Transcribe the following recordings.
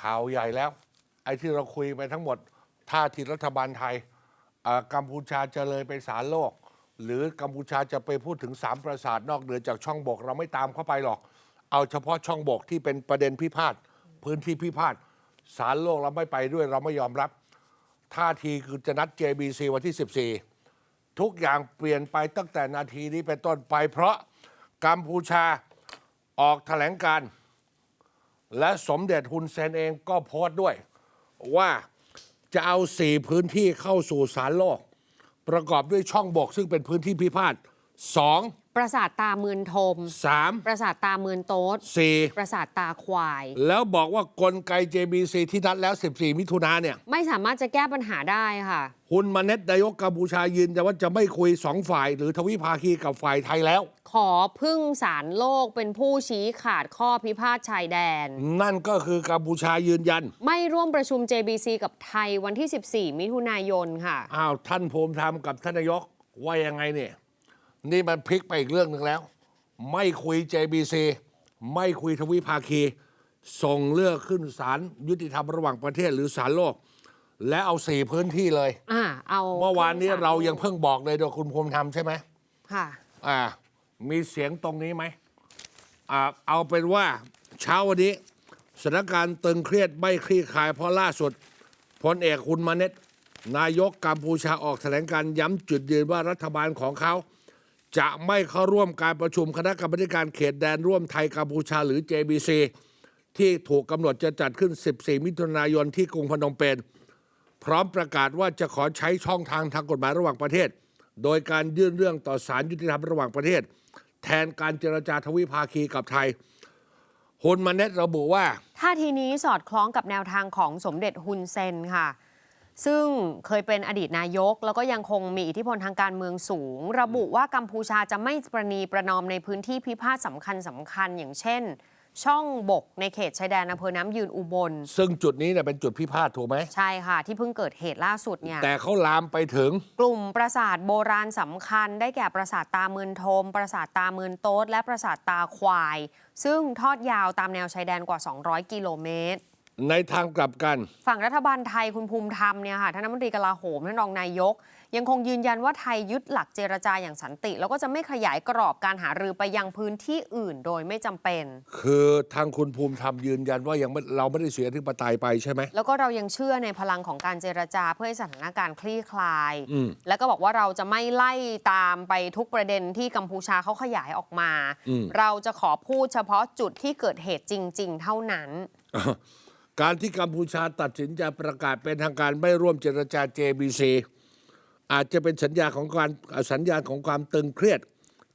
ข่าวใหญ่แล้ว ไอ้ที่เราคุยไปทั้งหมดท่าทีรัฐบาลไทยอ่ากัมพูชาจะเลยไปศาลโลก หรือกัมพูชาจะไปพูดถึงสามปราสาทนอกเหนือจากช่องบก เราไม่ตามเข้าไปหรอก เอาเฉพาะช่องบกที่เป็นประเด็นพิพาทพื้นที่พิพาทศาลโลกเราไม่ไปด้วยเราไม่ยอมรับ ท่าทีคือจะนัด JBC วันที่ 14 ทุกอย่างเปลี่ยนไปตั้งแต่นาทีนี้เป็นต้นไป เพราะกัมพูชาออกแถลงการณ์ และสมเด็จฮุนเซนเองก็โพสต์ด้วย ว่าจะเอาสี่พื้นที่เข้าสู่สารโลก ประกอบด้วยช่องบกซึ่งเป็นพื้นที่พิพาทสอง ปราสาทตาเมือนทม สามปราสาทตาเมือนโต๊ดสี่ปราสาทตาควาย แล้วบอกว่ากลไก JBC ที่นัดแล้ว 14 มิถุนาเนี่ย ไม่สามารถจะแก้ปัญหาได้ค่ะฮุนมาเน็ตนายกกัมพูชายืนยันว่าจะไม่คุยสองฝ่าย หรือทวิภาคีกับฝ่ายไทยแล้ว ขอพึ่งศาลโลกเป็นผู้ชี้ขาดข้อพิพาทชายแดน นั่นก็คือกัมพูชายืนยัน ไม่ร่วมประชุม JBC กับไทยวันที่ 14 มิถุนายนค่ะ อ้าวท่านภูมิธรรมกับท่านนายกว่ายังไงเนี่ย นี่มันพลิกไปอีกเรื่องหนึ่งแล้ว ไม่คุย JBC ไม่คุยทวิภาคี ส่งเลือกขึ้นศาลยุติธรรมระหว่างประเทศหรือศาลโลก และเอาสี่พื้นที่เลย อ่าเอาเมื่อวานนี้ขึ้ศลเรายังเพิ่งบอกเลยโดยคุณภูมิธรรมใช่ไหมค่ะอ่า มีเสียงตรงนี้ไหมอ่าเอาเป็นว่าเช้าวันนี้สถานการณ์ตึงเครียดไม่คลี่คลายเพราะล่าสุดพลเอกคุณมาเน็ตนายกกัมพูชาออกแถลงการย้ำจุดยืนว่ารัฐบาลของเขา จะไม่เข้าร่วมการประชุมคณะกรรมการเขตแดนร่วมไทยกัมพูชาหรือ JBC ที่ถูกกำหนดจะจัดขึ้น 14 มิถุนายนที่กรุงพนมเปญพร้อมประกาศว่าจะขอใช้ช่องทางทางกฎหมายระหว่างประเทศ โดยการยื่นเรื่องต่อศาลยุติธรรมระหว่างประเทศ แทนการเจรจาทวิภาคีกับไทยฮุนมาเน็ตระบุว่าท่าทีนี้สอดคล้องกับแนวทางของสมเด็จฮุนเซนค่ะ ซึ่งเคยเป็นอดีตนายก แล้วก็ยังคงมีอิทธิพลทางการเมืองสูง ระบุว่ากัมพูชาจะไม่ประนีประนอมในพื้นที่พิพาทสำคัญสำคัญอย่างเช่น ช่องบกในเขตชายแดนอำเภอน้ำยืนอุบล ซึ่งจุดนี้เนี่ยเป็นจุดพิพาทถูกไหม ใช่ค่ะ ที่เพิ่งเกิดเหตุล่าสุดเนี่ย แต่เขาลามไปถึง กลุ่มปราสาทโบราณสำคัญ ได้แก่ปราสาทตาเมือนโทม ปราสาทตาเมือนโต๊ดและปราสาทตาควาย ซึ่งทอดยาวตามแนวชายแดนกว่า 200 กิโลเมตร ในทางกลับกัน ฝั่งรัฐบาลไทยคุณภูมิธรรมเนี่ยค่ะท่านรัฐมนตรีกลาโหมท่านรองนายก ยังคงยืนยันว่าไทยยึดหลักเจรจาอย่างสันติ แล้วก็จะไม่ขยายกรอบการหารือไปยังพื้นที่อื่นโดยไม่จำเป็น คือทางคุณภูมิธรรมยืนยันว่ายังไม่เราไม่ได้เสียที่ปไตยไปใช่ไหมแล้วก็เรายังเชื่อในพลังของการเจรจาเพื่อให้สถานการณ์คลี่คลายอืมแล้วก็บอกว่าเราจะไม่ไล่ตามไปทุกประเด็นที่กัมพูชาเขาขยายออกมาอืมเราจะขอพูดเฉพาะจุดที่เกิดเหตุจริง ๆ เท่านั้น การที่กัมพูชาตัดสินใจประกาศเป็นทางการไม่ร่วมเจรจา JBC อาจจะเป็นสัญญาของการสัญญาณของความตึงเครียด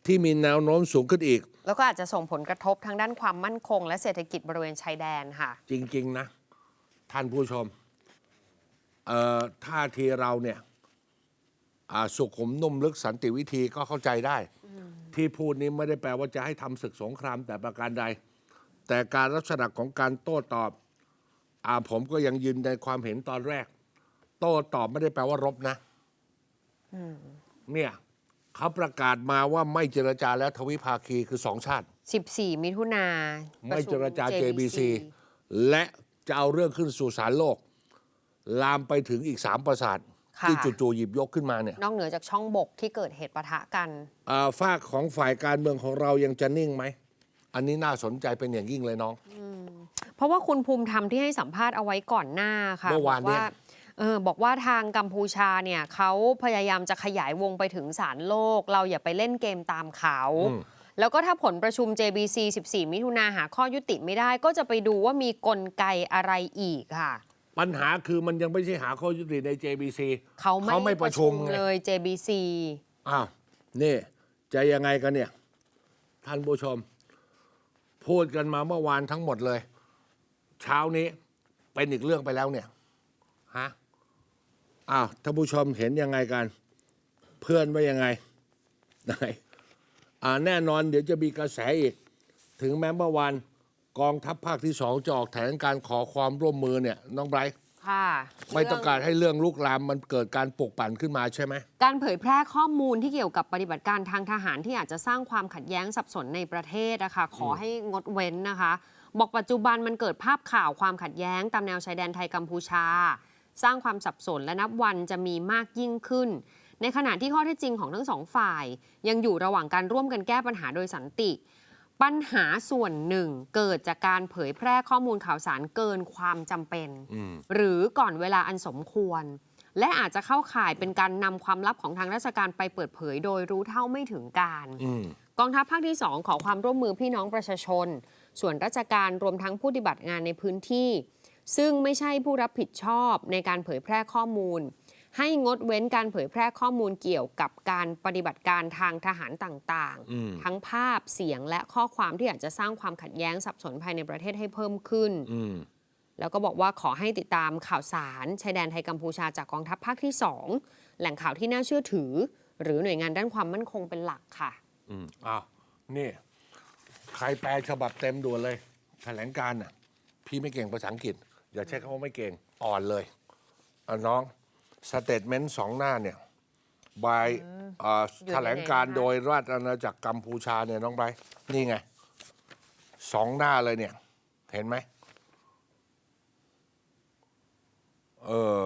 ที่มีแนวโน้มสูงขึ้นอีก แล้วก็อาจจะส่งผลกระทบทางด้านความมั่นคง และเศรษฐกิจบริเวณชายแดนค่ะ จริง ๆ นะ ท่านผู้ชมเอ่อท่าทีเราเนี่ยอ่าสุขุมนุ่มลึกสันติวิธีก็เข้าใจได้ ที่พูดนี้ไม่ได้แปลว่าจะให้ทำศึกสงครามแต่ประการใด แต่การลักษณะของการโต้ตอบ อาผมก็ยังยืนในความเห็นตอนแรก โต้ตอบไม่ได้แปลว่ารบนะเนี่ยเขาประกาศมาว่าไม่เจรจาแล้วทวิภาคีคือสองชาติ 14 มิถุนาไม่เจรจา JBC และจะเอาเรื่องขึ้นสู่ศาลโลก ลามไปถึงอีกสามประสาทค่ะที่จู่ๆหยิบยกขึ้นมาเนี่ย นอกเหนือจากช่องบกที่เกิดเหตุปะทะกันอ่าฝากของฝ่ายการเมืองของเรายังจะนิ่งไหม อันนี้น่าสนใจเป็นอย่างยิ่งเลยน้อง เพราะว่าคุณภูมิธรรมที่ให้สัมภาษณ์เอาไว้ก่อนหน้าค่ะเมื่อวานบเนี่กยเออบอกว่าทางกัมพูชาเนี่ยเขาพยายามจะขยายวงไปถึงศาลโลก เราอย่าไปเล่นเกมตามเขาอืมแล้วก็ถ้าผลประชุม JBC 14 มิถุนาหาข้อยุติไม่ได้ ก็จะไปดูว่ามีกลไกอะไรอีกค่ะ ปัญหาคือมันยังไม่ใช่หาข้อยุติใน JBC เขาเขาไม่ประชุมไงเลย JBC อ้าวนี่จะยังไงกันเนี่ย ท่านผู้ชม พูดกันมาเมื่อวานทั้งหมดเลย เช้านี้เป็นอีกเรื่องไปแล้วเนี่ยฮะอ้าวท่านผู้ชมเห็นยังไงกัน เพื่อนว่ายังไงไหนอ่าแน่นอนเดี๋ยวจะมีกระแสอีก ถึงแม้เมื่อวานกองทัพภาคที่สองจะออกแถลงการขอความร่วมมือเนี่ยน้องไบรท์ค่ะไม่ต้องการให้เรื่องลุกลามมันเกิดการปลุกปั่นขึ้นมาใช่ไหม การเผยแพร่ข้อมูลที่เกี่ยวกับปฏิบัติการทางทหารที่อาจจะสร้างความขัดแย้งสับสนในประเทศนะคะขอให้งดเว้นนะคะ บอกปัจจุบันมันเกิดภาพข่าวความขัดแย้ง ตามแนวชายแดนไทยกัมพูชา สร้างความสับสนและนับวันจะมีมากยิ่งขึ้น ในขณะที่ข้อเท็จจริงของทั้งสองฝ่าย ยังอยู่ระหว่างการร่วมกันแก้ปัญหาโดยสันติ ปัญหาส่วนหนึ่งเกิดจากการเผยแพร่ข้อมูลข่าวสารเกินความจำเป็นอืมหรือก่อนเวลาอันสมควร และอาจจะเข้าข่ายเป็นการนำความลับของทางราชการไปเปิดเผย โดยรู้เท่าไม่ถึงการอืมกองทัพภาคที่ 2 ขอความร่วมมือพี่น้องประชาชน ส่วนราชการรวมทั้งผู้ปฏิบัติงานในพื้นที่ ซึ่งไม่ใช่ผู้รับผิดชอบในการเผยแพร่ข้อมูล ให้งดเว้นการเผยแพร่ข้อมูลเกี่ยวกับการปฏิบัติการทางทหารต่างอืมๆทั้งภาพเสียงและข้อความที่อาจจะสร้างความขัดแย้งสับสนภายในประเทศให้เพิ่มขึ้นอืมแล้วก็บอกว่าขอให้ติดตามข่าวสารชายแดนไทยกัมพูชาจากกองทัพภาคที่ 2 แหล่งข่าวที่น่าเชื่อถือ หรือหน่วยงานด้านความมั่นคงเป็นหลักค่ะ อืมอ้าวนี่ ใครแปลฉบับเต็มด่วนเลย แถลงการน่ะ พี่ไม่เก่งภาษาอังกฤษ อย่าใช้คำว่าไม่เก่งอ่อนเลยเอาน้องสเตทเมนต์สองหน้าเนี่ยบายเอ่ออยู่ในแถลงการไหนคะโดยราชอาณาจักรกัมพูชาเนี่ยน้องไบร์ทนี่ไงสองหน้าเลยเนี่ย เห็นไหม เออ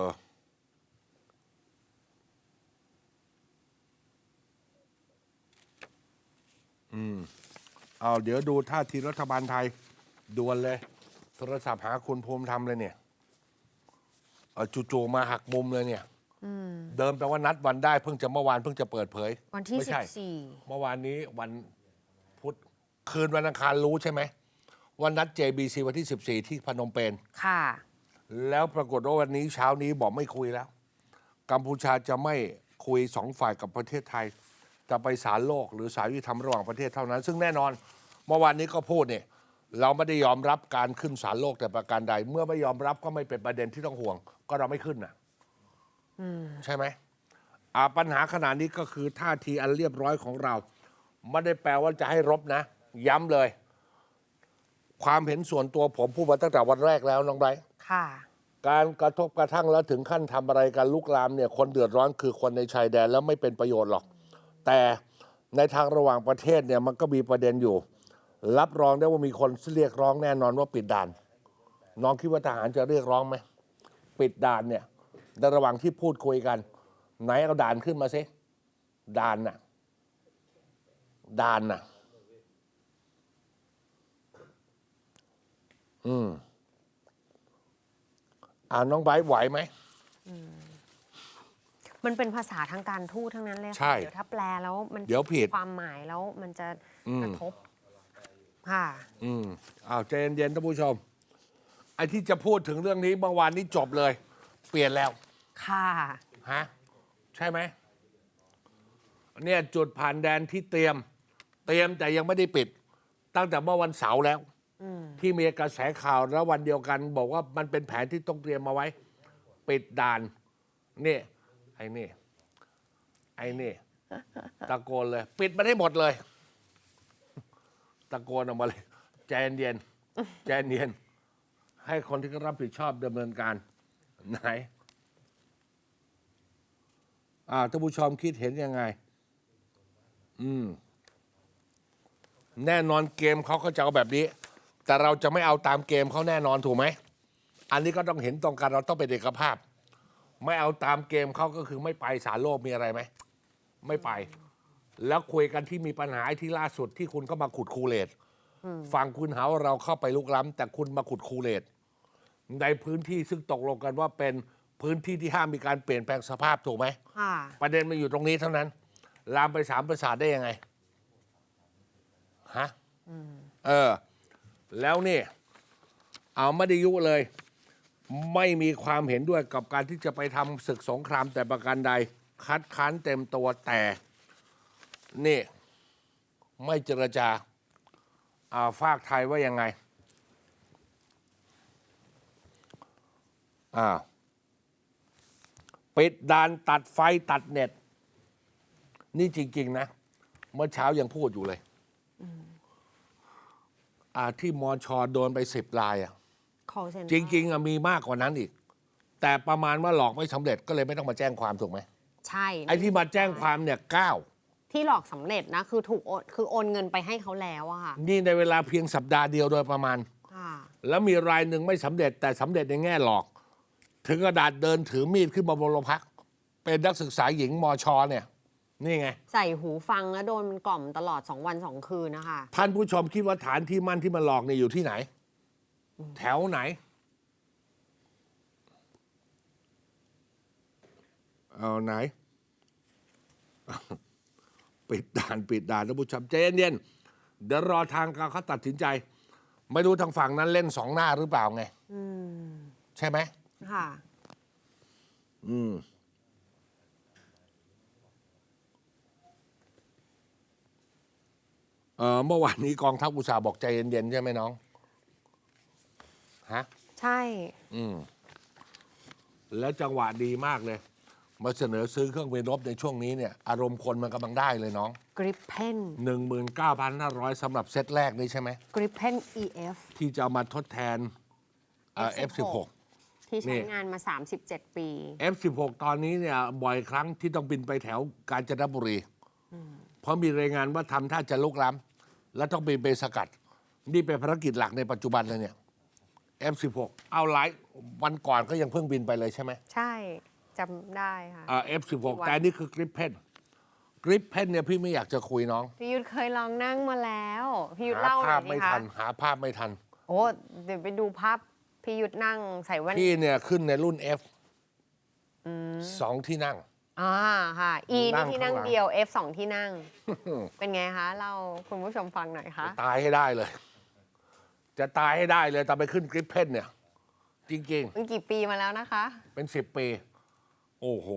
เอาเดี๋ยวดูท่าทีรัฐบาลไทยด่วนเลย โทรศัพท์หาคุณภูมิธรรมเลยเนี่ยเอาจู่ๆมาหักมุมเลยเนี่ยเดิมแปลว่านัดวันได้เพิ่งจะเมื่อวานเพิ่งจะเปิดเผย วันที่ไม่ใช่14เมื่อวานนี้วันพุธคืนวันอังคารรู้ใช่ไหมวันนัด JBC วันที่ 14 ที่พนมเปญค่ะ แล้วปรากฏว่าวันนี้เช้านี้บอกไม่คุยแล้ว กัมพูชาจะไม่คุยสองฝ่ายกับประเทศไทย จะไปศาลโลกหรือศาลยุติธรรมระหว่างประเทศเท่านั้น ซึ่งแน่นอนเมื่อวานนี้ก็พูดเนี่ยเราไม่ได้ยอมรับการขึ้นศาลโลกแต่ประการใด เมื่อไม่ยอมรับก็ไม่เป็นประเด็นที่ต้องห่วง ก็เราไม่ขึ้นน่ะใช่ไหมอ่าปัญหาขนาดนี้ก็คือท่าทีอันเรียบร้อยของเราไม่ได้แปลว่าจะให้รบนะ ย้ำเลย ความเห็นส่วนตัวผมพูดมาตั้งแต่วันแรกแล้วน้องไบร์ทค่ะ การกระทบกระทั่งแล้วถึงขั้นทำอะไรกันลุกลามเนี่ยคนเดือดร้อนคือคนในชายแดนแล้วไม่เป็นประโยชน์หรอก แต่ในทางระหว่างประเทศเนี่ยมันก็มีประเด็นอยู่ รับรองได้ว่ามีคนเรียกร้องแน่นอนว่าปิดด่าน น้องคิดว่าทหารจะเรียกร้องไหมปิดด่านเนี่ยในระหว่างที่พูดคุยกัน ไหนเอาด่านขึ้นมาสิด่านน่ะด่านน่ะ อืมอ่าน้องไบไหวไหม มันเป็นภาษาทางการทูตทั้งนั้นเลยใช่ค่ะเดี๋ยวถ้าแปลแล้วมันเดี๋ยวผิด ความหมายแล้วมันจะอืมกระทบค่ะ อืมอ้าวใจเย็นๆท่านผู้ชม ไอ้ที่จะพูดถึงเรื่องนี้เมื่อวานนี้จบเลย เปลี่ยนแล้ว ค่ะ ฮะ ใช่ไหมเนี่ยจุดผ่านแดนที่เตรียม เตรียมแต่ยังไม่ได้ปิด ตั้งแต่เมื่อวันเสาร์แล้วที่มีกระแสข่าวแล้ววันเดียวกัน บอกว่ามันเป็นแผนที่ต้องเตรียมมาไว้ ปิดด่านนี่ ไอ้นี่ ไอ้นี่ ตะโกนเลย ปิดมันให้หมดเลย ตะโกนออกมาเลยใจเย็นๆใจเย็นๆให้คนที่เขารับผิดชอบดำเนินการ ไหนอ่าท่านผู้ชมคิดเห็นยังไง อืม แน่นอนเกมเขาก็จะเอาแบบนี้ แต่เราจะไม่เอาตามเกมเขาแน่นอนถูกไหม อันนี้ก็ต้องเห็นตรงกันเราต้องเป็นเอกภาพ ไม่เอาตามเกมเขาก็คือไม่ไปสารโลกมีอะไรไหม ไม่ไป แล้วคุยกันที่มีปัญหาไอ้ที่ล่าสุดที่คุณก็มาขุดคูเลตฝั่งคุณหาว่าเราเข้าไปลุกล้ำแต่คุณมาขุดคูเลตในพื้นที่ซึ่งตกลงกันว่าเป็นพื้นที่ที่ห้ามมีการเปลี่ยนแปลงสภาพถูกไหมค่ะประเด็นมันอยู่ตรงนี้เท่านั้น ลามไปสามประสาทได้ยังไงฮะเออ แล้วนี่ เอาไม่ได้ยุเลย ไม่มีความเห็นด้วยกับการที่จะไปทำศึกสงครามแต่ประการใด คัดค้านเต็มตัวแต่นี่ ไม่เจรจาอ่าฝากไทยว่ายังไงอ่าปิดด่านตัดไฟตัดเน็ต นี่จริง ๆ นะ เมื่อเช้ายังพูดอยู่เลย อ่าที่มอชอโดนไปสิบลายอะ call center จริง ๆอะมีมากกว่านั้นอีก แต่ประมาณว่าหลอกไม่สำเร็จก็เลยไม่ต้องมาแจ้งความถูกไหมใช่ไอ้ที่มาแจ้งความเนี่ยเก้าที่หลอกสำเร็จนะ คือถูกโอนคือโอนเงินไปให้เขาแล้วอะค่ะนี่ในเวลาเพียงสัปดาห์เดียวโดยประมาณ ค่ะ แล้วมีรายหนึ่งไม่สำเร็จแต่สำเร็จในแง่หลอก ถึงกระดาษเดินถือมีดขึ้นมาบนโรงพัก เป็นนักศึกษาหญิงมชเนี่ย นี่ไง ใส่หูฟังแล้วโดนมันกล่อมตลอด 2 วัน 2 คืนนะคะ ท่านผู้ชมคิดว่าฐานที่มั่นที่มันหลอกเนี่ยอยู่ที่ไหน แถวไหนเอาไหน ปิดด่านปิดด่านท่านผู้ชมใจเย็นๆเดี๋ยวรอทางการเขาตัดสินใจ ไม่รู้ทางฝั่งนั้นเล่นสองหน้าหรือเปล่าไงอืมใช่ไหมค่ะ อืมเออเมื่อวานนี้กองทัพอุตสาห์บอกใจเย็นๆใช่ไหมน้อง ฮะ ใช่ อืม แล้วจังหวะดีมากเลย มาเสนอซื้อเครื่องบินรบในช่วงนี้เนี่ย อารมณ์คนมันกำลังได้เลยน้อง กริปเพน 19,500สำหรับเซตแรกนี้ใช่ไหม กริปเพน EF ที่จะเอามาทดแทนเอ่อ F16 F16 ที่ใช้นี่งานมา 37 ปี F16 ตอนนี้เนี่ยบ่อยครั้งที่ต้องบินไปแถวกาญจนบุรี เพราะมีรายงานว่าทำท่าจะลุกล้ำและต้องบินไปสกัด นี่เป็นภารกิจหลักในปัจจุบันเลยเนี่ย F16 เอาไลฟ์วันก่อนก็ยังเพิ่งบินไปเลยใช่ไหมใช่จำได้ค่ะอ่า F16 วันแต่อันนี่คือกริปเพนกริปเพนเนี่ยพี่ไม่อยากจะคุยน้องพี่ยุทธเคยลองนั่งมาแล้วพี่ยุทธหาเล่าหน่ภาอพยไม่ดิคะทันหาภาพไม่ทัน โอ้เดี๋ยวไปดูภาพพี่ยุทธนั่งใส่แว่นพี่เนี่ยขึ้นในรุ่น F สองที่นั่ง อ่าค่ะ E นั่นี่งที่นั่งข้างหลัง เดียว F สองที่นั่ง เป็นไงคะ เราคุณผู้ชมฟังหน่อยคะ ตายให้ได้เลย จะตายให้ได้เลยตอนไปขึ้นกริปเพนเนี่ย จริง มันกี่ปีมาแล้วนะคะ ๆ เป็นสิบปี โอ้โห